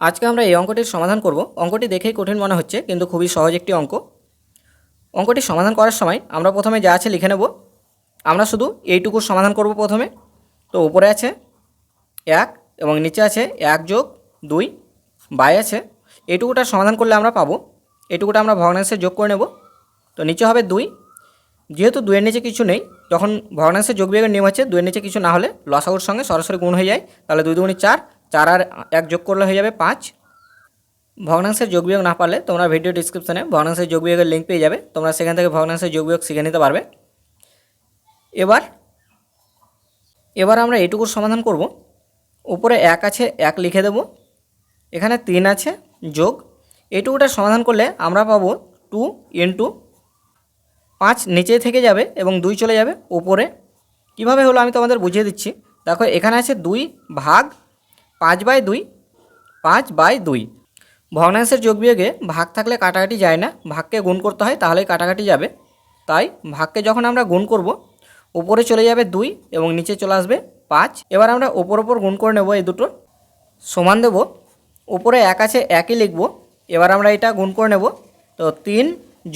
আজকে আমরা এই অঙ্কটির সমাধান করব। অঙ্কটি দেখেই কঠিন মনে হচ্ছে, কিন্তু খুবই সহজ একটি অঙ্ক। অঙ্কটি সমাধান করার সময় আমরা প্রথমে যা আছে লিখে নেব। আমরা শুধু এইটুকুর সমাধান করব প্রথমে। তো উপরে আছে এক এবং নিচে আছে এক যোগ দুই, বাই আছে। এইটুকুটার সমাধান করলে আমরা পাবো। এইটুকুটা আমরা ভগ্নাংশে যোগ করে নেব। তো নিচে হবে দুই। যেহেতু দুইয়ের নিচে কিছু নেই, যখন ভগ্নাংশের যোগ বিয়োগের নিয়ম হচ্ছে দুইয়ের নিচে কিছু না হলে লসাগুর সঙ্গে সরাসরি গুণ হয়ে যায়। তাহলে দুই দুগুণি চার চার আর এক যোগ করলে হয়ে যাবে পাঁচ। ভগ্নাংশের যোগ বিয়োগ না পারলে তোমরা ভিডিও ডিসক্রিপশানে ভগ্নাংশের যোগ বিয়োগের লিঙ্ক পেয়ে যাবে। তোমরা সেখান থেকে ভগ্নাংশের যোগ বিয়োগ শিখে নিতে পারবে। এবার এবার আমরা এটুকুর সমাধান করব। উপরে এক আছে, এক লিখে দেব। এখানে তিন আছে, যোগ। এটুকুটা সমাধান করলে আমরা পাবো টু ইন্টু পাঁচ নিচে থেকে যাবে এবং দুই চলে যাবে উপরে। কীভাবে হলো আমি তোমাদের বুঝিয়ে দিচ্ছি। দেখো, এখানে আছে দুই ভাগ পাঁচ বাই দুই, পাঁচ বাই দুই। ভগ্নাংশের যোগ বিয়োগে ভাগ থাকলে কাটাকাটি যায় না, ভাগকে গুণ করতে হয়, তাহলেই কাটাকাটি যাবে। তাই ভাগকে যখন আমরা গুণ করব, উপরে চলে যাবে দুই এবং নিচে চলে আসবে পাঁচ। এবার আমরা ওপর ওপর গুণ করে নেব এই দুটো। সমান দেব, উপরে এক আছে, একই লিখব। এবার আমরা এটা গুণ করে নেব। তো তিন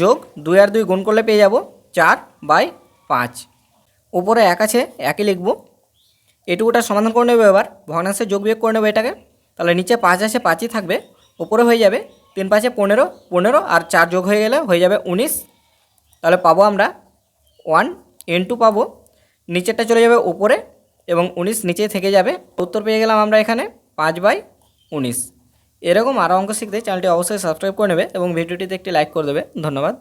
যোগ দুই আর দুই গুণ করলে পেয়ে যাব চার বাই পাঁচ। উপরে এক আছে, একই লিখব। এটুকুটা সমাধান করে নেব এবার। ভগ্নাংশের যোগ বিয়োগ করে নেব এটাকে। তাহলে নিচে পাঁচ আছে, পাঁচই থাকবে। উপরে হয়ে যাবে তিন, পাঁচে পনেরো পনেরো আর চার যোগ হয়ে গেলে হয়ে যাবে উনিশ। তাহলে পাবো আমরা ওয়ান এন টু পাবো। নিচেরটা চলে যাবে উপরে এবং উনিশ নিচে থেকে যাবে। উত্তর পেয়ে গেলাম আমরা এখানে পাঁচ বাই উনিশ। এরকম আরও অঙ্ক শিখতে চ্যানেলটি অবশ্যই সাবস্ক্রাইব করে নেবে এবং ভিডিওটিতে একটি লাইক করে দেবে। ধন্যবাদ।